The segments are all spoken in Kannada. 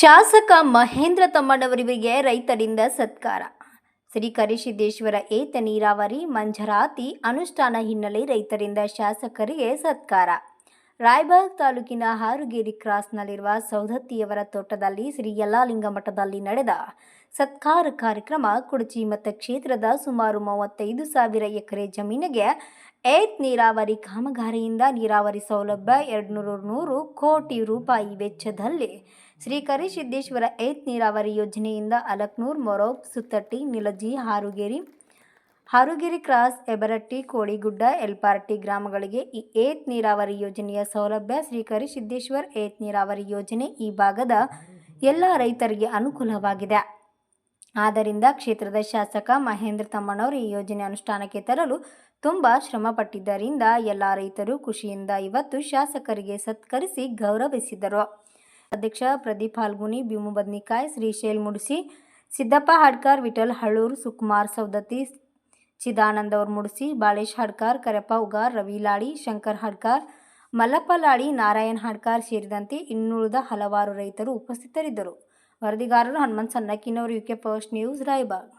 ಶಾಸಕ ಮಹೇಂದ್ರ ತಮ್ಮಣ್ಣವರಿಗೆ ರೈತರಿಂದ ಸತ್ಕಾರ. ಶ್ರೀ ಕರಿಸಿದ್ದೇಶ್ವರ ಏತ ನೀರಾವರಿ ಮಂಜರಾತಿ ಅನುಷ್ಠಾನ ಹಿನ್ನೆಲೆ ರೈತರಿಂದ ಶಾಸಕರಿಗೆ ಸತ್ಕಾರ. ರಾಯಬಾಗ್ ತಾಲೂಕಿನ ಹಾರುಗೇರಿ ಕ್ರಾಸ್ನಲ್ಲಿರುವ ಸೌದತ್ತಿಯವರ ತೋಟದಲ್ಲಿ ಶ್ರೀ ಯಲ್ಲಾಲಿಂಗ ಮಠದಲ್ಲಿ ನಡೆದ ಸತ್ಕಾರ ಕಾರ್ಯಕ್ರಮ ಕುಡಚಿ ಮತಕ್ಷೇತ್ರದ ಸುಮಾರು ಮೂವತ್ತೈದು ಸಾವಿರ ಎಕರೆ ಜಮೀನಿಗೆ ಏತ್ ನೀರಾವರಿ ಕಾಮಗಾರಿಯಿಂದ ನೀರಾವರಿ ಸೌಲಭ್ಯ ಎರಡು ನೂರು ಕೋಟಿ ರೂಪಾಯಿ ವೆಚ್ಚದಲ್ಲಿ ಶ್ರೀ ಕರಿಸಿದ್ದೇಶ್ವರ ಏತ್ ನೀರಾವರಿ ಯೋಜನೆಯಿಂದ ಅಲಕ್ನೂರ್, ಮೊರೋಬ್, ಸುತ್ತಟ್ಟಿ, ನಿಲಜಿ, ಹಾರುಗೇರಿ, ಹಾರುಗಿರಿ ಕ್ರಾಸ್, ಎಬರಟ್ಟಿ, ಕೋಳಿಗುಡ್ಡ, ಎಲ್ಪಾರ್ಟಿ ಗ್ರಾಮಗಳಿಗೆ ಈ ಏತ್ ನೀರಾವರಿ ಯೋಜನೆಯ ಸೌಲಭ್ಯ ಶ್ರೀ ಕರಿಸಿದ್ದೇಶ್ವರ್ ಏತ್ ನೀರಾವರಿ ಯೋಜನೆ ಈ ಭಾಗದ ಎಲ್ಲ ರೈತರಿಗೆ ಅನುಕೂಲವಾಗಿದೆ. ಆದ್ದರಿಂದ ಕ್ಷೇತ್ರದ ಶಾಸಕ ಮಹೇಂದ್ರ ತಮ್ಮಣ್ಣವರು ಈ ಯೋಜನೆ ಅನುಷ್ಠಾನಕ್ಕೆ ತರಲು ತುಂಬ ಶ್ರಮಪಟ್ಟಿದ್ದರಿಂದ ಎಲ್ಲ ರೈತರು ಖುಷಿಯಿಂದ ಇವತ್ತು ಶಾಸಕರಿಗೆ ಸತ್ಕರಿಸಿ ಗೌರವಿಸಿದರು. ಅಧ್ಯಕ್ಷ ಪ್ರದೀಪ್ ಹಾಲ್ಗುನಿ ಭೀಮು ಬದ್ನಿಕಾಯ್ ಶ್ರೀಶೈಲ್ ಮುಡಿಸಿ, ಸಿದ್ದಪ್ಪ ಹಾಡ್ಕಾರ್, ವಿಠಲ್ ಹಳೂರ್ ಸುಕುಮಾರ್ ಸೌದತ್ತಿ ಚಿದಾನಂದ್ ಅವ್ರ ಮುಡಿಸಿ, ಬಾಳೇಶ್ ಹಾಡ್ಕಾರ್, ಕರಪ್ಪ ಉಗಾರ್, ರವಿ ಲಾಡಿ, ಶಂಕರ್ ಹಾಡ್ಕಾರ್, ಮಲ್ಲಪ್ಪ ಲಾಡಿ, ನಾರಾಯಣ್ ಹಾಡ್ಕಾರ್ ಸೇರಿದಂತೆ ಇನ್ನುಳಿದ ಹಲವಾರು ರೈತರು ಉಪಸ್ಥಿತರಿದ್ದರು. ವರದಿಗಾರರು Hanumant Sannakkinavar UK first news, Raybag.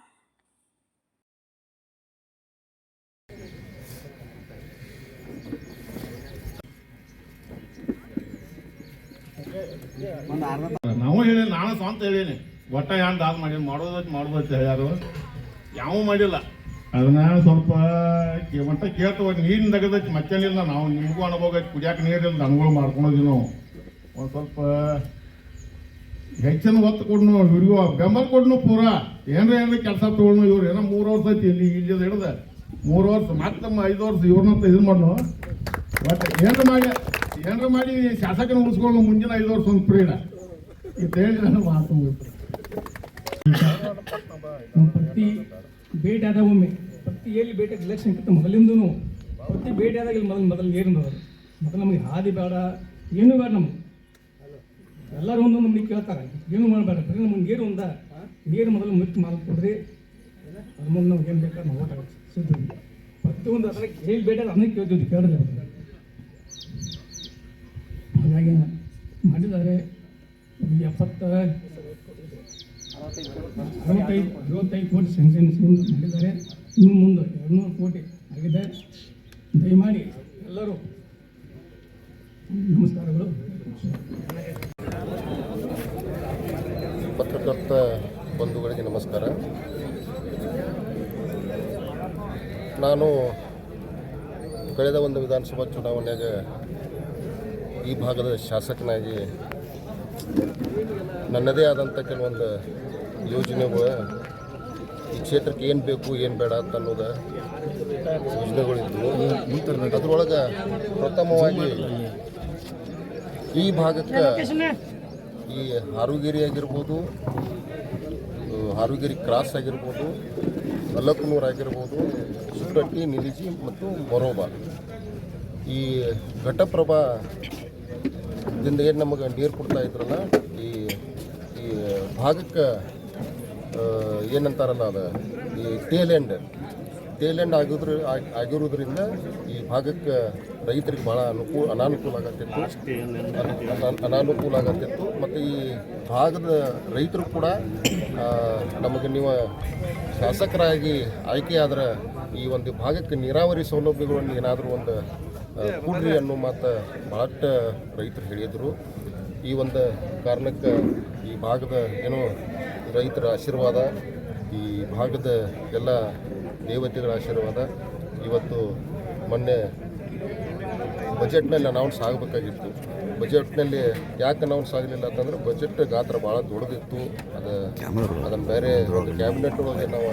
ನಾವು ಹೇಳಿ ನಾನು ಸ್ವಂತ ಹೇಳೀನಿ. ಒಟ್ಟ ಯಾನ್ ದಾಸ ಮಾಡಿ ಮಾಡೋದೈತಿ ಮಾಡೋದೈತಿ ಹೇಳ್ಯಾರು ಯಾವ ಮಾಡಿಲ್ಲ. ಅದನ್ನ ಸ್ವಲ್ಪ ಮಟ್ಟ ಕೇಳ್ತು ನೀರಿನ ತೆಗೆದೈತಿ ಮತ್ತೇನಿಲ್ಲ ನಾವು ನಿಮಗೂ ಅನುಭವ ಕುಡಿಯಾಕ ನೀರಿಲ್ಲ ದನಗಳು ಮಾಡ್ಕೊಳೋದಿ ನಾವು. ಒಂದು ಸ್ವಲ್ಪ ಹೆಚ್ಚಿನ ಒತ್ತು ಕೊಡ್ನು ಇವ್ರಿಗೂ ಬೆಂಬಲ ಕೊಡ್ನು ಪೂರ. ಏನ್ರ ಏನ್ರ ಕೆಲಸ ತಗೊಳ್ನು, ಇವ್ರು ಏನೋ ಮೂರು ವರ್ಷ ಐತಿ ಇಲ್ಲಿ ಇಲ್ಲಿ ಹಿಡ್ದ. ಮೂರು ವರ್ಷ ಮತ್ತೆ ಐದು ವರ್ಷ ಇವ್ರನ್ನ ಇದು ಮಾಡ್ನು. ಒಟ್ಟು ಏನ್ರ ಮಾಡಿ ಏನ್ರ ಮಾಡಿ ಶಾಸಕನ ಉಳಿಸ್ಕೊಂಡು ಮುಂದಿನ ಐದು ವರ್ಷ ಒಂದು ಪ್ರೀಡ ಅಂತ ಹೇಳಿ ನಾನು ಮಾತು ಪ್ರತಿ ಭೇಟಿ ಆದ ಒಮ್ಮೆ, ಪ್ರತಿ ಎಲ್ಲಿ ಭೇಟಿ ಇಲೆಕ್ಷನ್ ಕಿಂತ ಮೊದಲಿಂದೂ ಪ್ರತಿ ಭೇಟಿ ಆದಾಗ ಇಲ್ಲಿ ಮೊದಲು ಮೊದಲು ಏನು ಮೊದಲು ನಮಗೆ ಹಾದಿ ಬೇಡ, ಏನೂ ಬೇಡ ನಮ್ಗೆ. ಎಲ್ಲರೂ ಒಂದೊಂದು ನಮಗೆ ಕೇಳ್ತಾರೆ, ಏನು ಮಾಡಬೇಡ, ಬರೀ ನಮಗೆ ನೀರು ಒಂದ. ನೀರು ಮೊದಲು ಮುಚ್ಚಿ ಮಾಡಿಕೊಡ್ರಿ ಅದ್ರ ಮುಂದೆ ನಮ್ಗೆ ಏನು ಬೇಕಾದ್ರೆ ನಾವು ಸಿದ್ಧ. ಪ್ರತಿಯೊಂದು ಅದರ ಹೇಳಿ ಭೇಟಿ ಅದನ್ನೇ ಕೇಳ್ತೀವಿ ಕೇಳಿದ್ರೆ ಒಂದು ಎಪ್ಪತ್ತ ಅರವತ್ತೈದು ಅರವತ್ತೈದು ಕೋಟಿ ಸ್ಯಾಂಕ್ಷನ್ ಮಾಡಿದ್ದಾರೆ. ಇನ್ನು ಮುಂದೆ ಎರಡುನೂರು ಕೋಟಿ ಆಗಿದೆ. ದಯಮಾಡಿ ಎಲ್ಲರೂ ನಮಸ್ಕಾರಗಳು. ಪತ್ರಕರ್ತ ಬಂಧುಗಳಿಗೆ ನಮಸ್ಕಾರ. ನಾನು ಕಳೆದ ಒಂದು ವಿಧಾನಸಭಾ ಚುನಾವಣೆಯಾಗ ಈ ಭಾಗದ ಶಾಸಕನಾಗಿ ನನ್ನದೇ ಆದಂಥ ಕೆಲವೊಂದು ಯೋಜನೆಗಳು ಈ ಕ್ಷೇತ್ರಕ್ಕೆ ಏನು ಬೇಕು ಏನು ಬೇಡ ಅಂತ ಅನ್ನೋದು ಯೋಜನೆಗಳಿದ್ವು. ಅದರೊಳಗೆ ಪ್ರಥಮವಾಗಿ ಈ ಭಾಗಕ್ಕೆ ಈ ಹಾರುಗಿರಿ ಆಗಿರ್ಬೋದು ಹಾರುಗೇರಿ ಕ್ರಾಸ್ ಆಗಿರ್ಬೋದು ಅಲ್ಲಕ್ನೂರು ಆಗಿರ್ಬೋದು ಸುಟ್ಟಟ್ಟಿ ನಿಲಿಜಿ ಮತ್ತು ಮೊರೋಬಾ. ಈ ಘಟಪ್ರಭಾ ದಿಂದ ಏನು ನಮಗೆ ನೀರು ಕೊಡ್ತಾ ಇದ್ರಲ್ಲ, ಈ ಈ ಭಾಗಕ್ಕೆ ಏನಂತಾರಲ್ಲ ಅದು, ಈ ಟೇಲೆಂಡ್ ಟೇಲೆಂಡ್ ಆಗಿದ್ರ, ಆಗ್- ಆಗಿರೋದ್ರಿಂದ ಈ ಭಾಗಕ್ಕೆ ರೈತರಿಗೆ ಭಾಳ ಅನುಕೂಲ, ಅನಾನುಕೂಲ ಆಗತ್ತಿತ್ತು. ಅನ- ಅನ- ಅನಾನುಕೂಲ ಆಗತ್ತಿತ್ತು. ಮತ್ತು ಈ ಭಾಗದ ರೈತರು ಕೂಡ ನಮಗೆ ನೀವು ಶಾಸಕರಾಗಿ ಆಯ್ಕೆಯಾದ್ರೆ ಈ ಒಂದು ಭಾಗಕ್ಕೆ ನೀರಾವರಿ ಸೌಲಭ್ಯಗಳನ್ನು ಏನಾದರೂ ಒಂದು ಕೊಡ್ರಿ ಅನ್ನೋ ಮಾತು ಭಾಳಷ್ಟು ರೈತರು ಹೇಳಿದರು. ಈ ಒಂದು ಕಾರಣಕ್ಕೆ ಈ ಭಾಗದ ಏನೋ ರೈತರ ಆಶೀರ್ವಾದ ಈ ಭಾಗದ ಎಲ್ಲ ದೇವತೆಗಳ ಆಶೀರ್ವಾದ ಇವತ್ತು ಮೊನ್ನೆ ಬಜೆಟ್ನಲ್ಲಿ ಅನೌನ್ಸ್ ಆಗಬೇಕಾಗಿತ್ತು. ಬಜೆಟ್ನಲ್ಲಿ ಯಾಕೆ ಅನೌನ್ಸ್ ಆಗಲಿಲ್ಲ ಅಂತಂದ್ರೆ ಬಜೆಟ್ ಗಾತ್ರ ಭಾಳ ದೊಡ್ಡದಿತ್ತು. ಅದು ಅದನ್ನು ಬೇರೆ ಒಂದು ಕ್ಯಾಬಿನೆಟ್ ಒಳಗೆ ನಾವು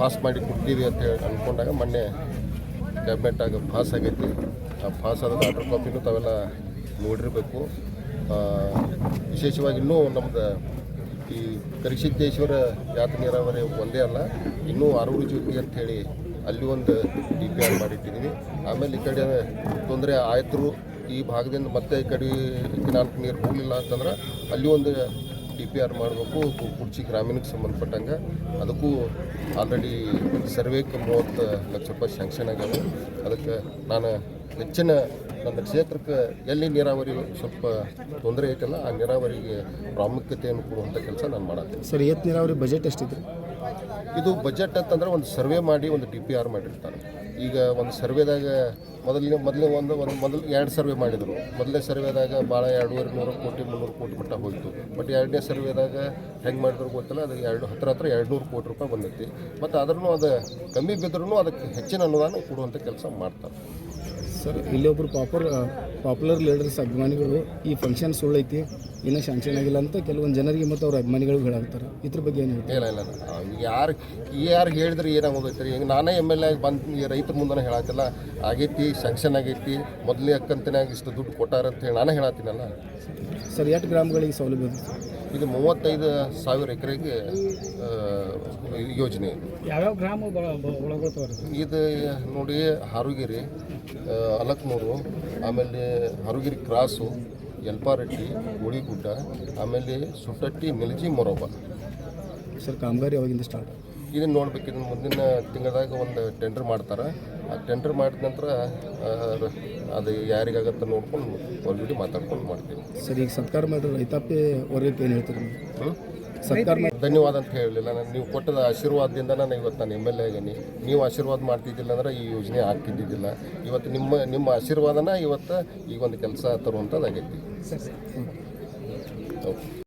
ಪಾಸ್ ಮಾಡಿ ಕೊಡ್ತೀವಿ ಅಂತ ಹೇಳಿ ಅಂದ್ಕೊಂಡಾಗ ಮೊನ್ನೆ ಕ್ಯಾಬಿನೆಟ್ಟಾಗ ಪಾಸ್ ಆಗೈತಿ. ಆ ಪಾಸ್ ಆದ ಆರ್ಡರ್ ಕಾಪಿನೂ ತಾವೆಲ್ಲ ನೋಡಿರಬೇಕು. ವಿಶೇಷವಾಗಿ ಇನ್ನೂ ನಮ್ದು ಈ ಕರಿಸಿದ್ದೇಶ್ವರ ಯಾತ್ರೆ ನೀರಾವರಿ ಒಂದೇ ಅಲ್ಲ, ಇನ್ನೂ ಆರೂರು ಜ್ಯೋತಿ ಅಂತ ಹೇಳಿ ಅಲ್ಲಿ ಒಂದು ಡಿ ಪಿ ಆರ್ ಮಾಡಿಟ್ಟಿದ್ದೀವಿ ಆಮೇಲೆ ಈ ಕಡೆ ತೊಂದರೆ ಆಯ್ತರು, ಈ ಭಾಗದಿಂದ ಮತ್ತೆ ಈ ಕಡೆ ದಿನಾಂಕ ನೀರು ಹೋಗಲಿಲ್ಲ ಅಂತಂದ್ರೆ ಅಲ್ಲಿ ಒಂದು ಡಿ ಪಿ ಆರ್ ಮಾಡಬೇಕು ಕುರ್ಚಿ ಗ್ರಾಮೀಣಕ್ಕೆ ಸಂಬಂಧಪಟ್ಟಂಗೆ. ಅದಕ್ಕೂ ಆಲ್ರೆಡಿ ಸರ್ವೇಕ್ಕೆ ಮೂವತ್ತು ಲಕ್ಷ ರೂಪಾಯಿ ಸ್ಯಾಂಕ್ಷನ್ ಆಗ್ಯಾವ. ಅದಕ್ಕೆ ನಾನು ಹೆಚ್ಚಿನ ನನ್ನ ಕ್ಷೇತ್ರಕ್ಕೆ ಎಲ್ಲಿ ನೀರಾವರಿ ಸ್ವಲ್ಪ ತೊಂದರೆ ಐತಲ್ಲ ಆ ನೀರಾವರಿಗೆ ಪ್ರಾಮುಖ್ಯತೆಯನ್ನು ಕೊಡುವಂಥ ಕೆಲಸ ನಾನು ಮಾಡುತ್ತೇನೆ ಸರ್ ಏತ್ ನೀರಾವರಿ ಬಜೆಟ್ ಎಷ್ಟಿದೆ ಇದು ಬಜೆಟ್ ಅಂತಂದ್ರೆ ಒಂದು ಸರ್ವೆ ಮಾಡಿ ಒಂದು ಡಿ ಪಿ ಆರ್ ಮಾಡಿರ್ತಾರೆ. ಈಗ ಒಂದು ಸರ್ವೆದಾಗ ಮೊದಲಿನ, ಮೊದಲೇ ಒಂದು ಒಂದು ಮೊದಲು ಎರಡು ಸರ್ವೆ ಮಾಡಿದರು. ಮೊದಲನೇ ಸರ್ವೆದಾಗ ಭಾಳ ಎರಡೂವರೆ ನೂರು ಕೋಟಿ, ಮುನ್ನೂರು ಕೋಟಿ ಮಟ್ಟ ಹೋಯಿತು. ಬಟ್ ಎರಡನೇ ಸರ್ವೆದಾಗ ಹೆಂಗೆ ಮಾಡಿದ್ರು ಗೊತ್ತಿಲ್ಲ, ಅದು ಎರಡು, ಹತ್ರ ಹತ್ರ ಎರಡು ನೂರು ಕೋಟಿ ರೂಪಾಯಿ ಬಂದೈತಿ. ಮತ್ತು ಆದ್ರೂ ಅದು ಕಮ್ಮಿ ಬಿದ್ರೂ ಅದಕ್ಕೆ ಹೆಚ್ಚಿನ ಅನುದಾನ ಕೊಡುವಂಥ ಕೆಲಸ ಮಾಡ್ತಾರೆ. ಸರ್, ಇಲ್ಲಿ ಒಬ್ಬರು ಪಾಪರ್ ಪಾಪ್ಯುಲರ್ ಲೀಡರ್ಸ್ ಅಭಿಮಾನಿಗಳು ಈ ಫಂಕ್ಷನ್ ಸುಳ್ಳೈತಿ ಇನ್ನೂ ಶಾಂಕ್ಷನ್ ಆಗಿಲ್ಲ ಅಂತ ಕೆಲವೊಂದು ಜನರಿಗೆ ಮತ್ತು ಅವ್ರ ಅಭಿಮಾನಿಗಳು ಹೇಳಾಗ್ತಾರೆ ಇದ್ರ ಬಗ್ಗೆ ಏನು ಹೇಳ್ತಾರೆ? ಇಲ್ಲ ಇಲ್ಲ ಯಾರು ಯಾರು ಯಾರು ಹೇಳಿದ್ರೆ ಏನಾಗೋಗೈತೆ ರೀ ಈಗ ನಾನೇ ಎಂ ಎಲ್ ಎ ಬಂದು ಈ ರೈತರ ಮುಂದೆ ಹೇಳತ್ತಿಲ್ಲ ಆಗೈತಿ ಶಾಂಕ್ಷನ್ ಆಗೈತಿ ಮೊದಲೇ ಅಕ್ಕಂತನೇ ಆಗಿ ಇಷ್ಟು ದುಡ್ಡು ಕೊಟ್ಟಾರ ಅಂತ ಹೇಳಿ ನಾನೇ ಹೇಳತ್ತೀನಲ್ಲ ಸರ್ ಎಷ್ಟು ಗ್ರಾಮಗಳಿಗೆ ಸೌಲಭ್ಯ ಇದು? ಮೂವತ್ತೈದು ಸಾವಿರ ಎಕರೆಗೆ ಯೋಜನೆ. ಯಾವ್ಯಾವ ಗ್ರಾಮ ಒಳಗೊಳ್ತವ್ರಿ ಇದು ನೋಡಿ ಹಾರುಗಿರಿ ಅಲಕ್ನೂರು ಆಮೇಲೆ ಹಾರುಗಿರಿ ಕ್ರಾಸು ಗೋಳಿ ಗುಳಿಗುಡ್ಡ ಆಮೇಲೆ ಸುಟ್ಟಟ್ಟಿ ನಿಲಜಿ ಮೊರೋಬ ಸರ್ ಕಾಮಗಾರಿ ಅವಾಗಿಂದ ಸ್ಟಾರ್ಟ್ ಇದನ್ನು ನೋಡ್ಬೇಕು. ಇದನ್ನು ಮುಂದಿನ ತಿಂಗಳದಾಗ ಒಂದು ಟೆಂಡರ್ ಮಾಡ್ತಾರೆ. ಆ ಟೆಂಡರ್ ಮಾಡಿದ ನಂತರ ಅದು ಯಾರಿಗಾಗತ್ತೆ ನೋಡ್ಕೊಂಡು ಆಲ್ರೆಡಿ ಮಾತಾಡ್ಕೊಂಡು ಮಾಡ್ತೀವಿ. ಸರ್ ಈಗ ಸರ್ಕಾರ ಮಾಡಿದ್ರೆ ರೈತಾಪಿ ವರ್ಗಕ್ಕೆ ಏನು ಹೇಳ್ತೀರಿ ಹ್ಮ್? ಸರ್ಕಾರ ಧನ್ಯವಾದ ಅಂತ ಹೇಳಲಿಲ್ಲ. ನಾನು ನೀವು ಕೊಟ್ಟದ ಆಶೀರ್ವಾದದಿಂದ ನಾನು ಇವತ್ತು ನಾನು ಎಂ ಎಲ್ ಎ ಆಗೀನಿ. ನೀವು ಆಶೀರ್ವಾದ ಮಾಡ್ತಿದ್ದಿಲ್ಲ ಅಂದ್ರೆ ಈ ಯೋಜನೆ ಆಗ್ತಿದ್ದಿದ್ದಿಲ್ಲ. ಇವತ್ತು ನಿಮ್ಮ ನಿಮ್ಮ ಆಶೀರ್ವಾದನ ಇವತ್ತು ಈ ಒಂದು ಕೆಲಸ ತರುವಂಥದ್ದಾಗೈತಿ ಓಕೆ.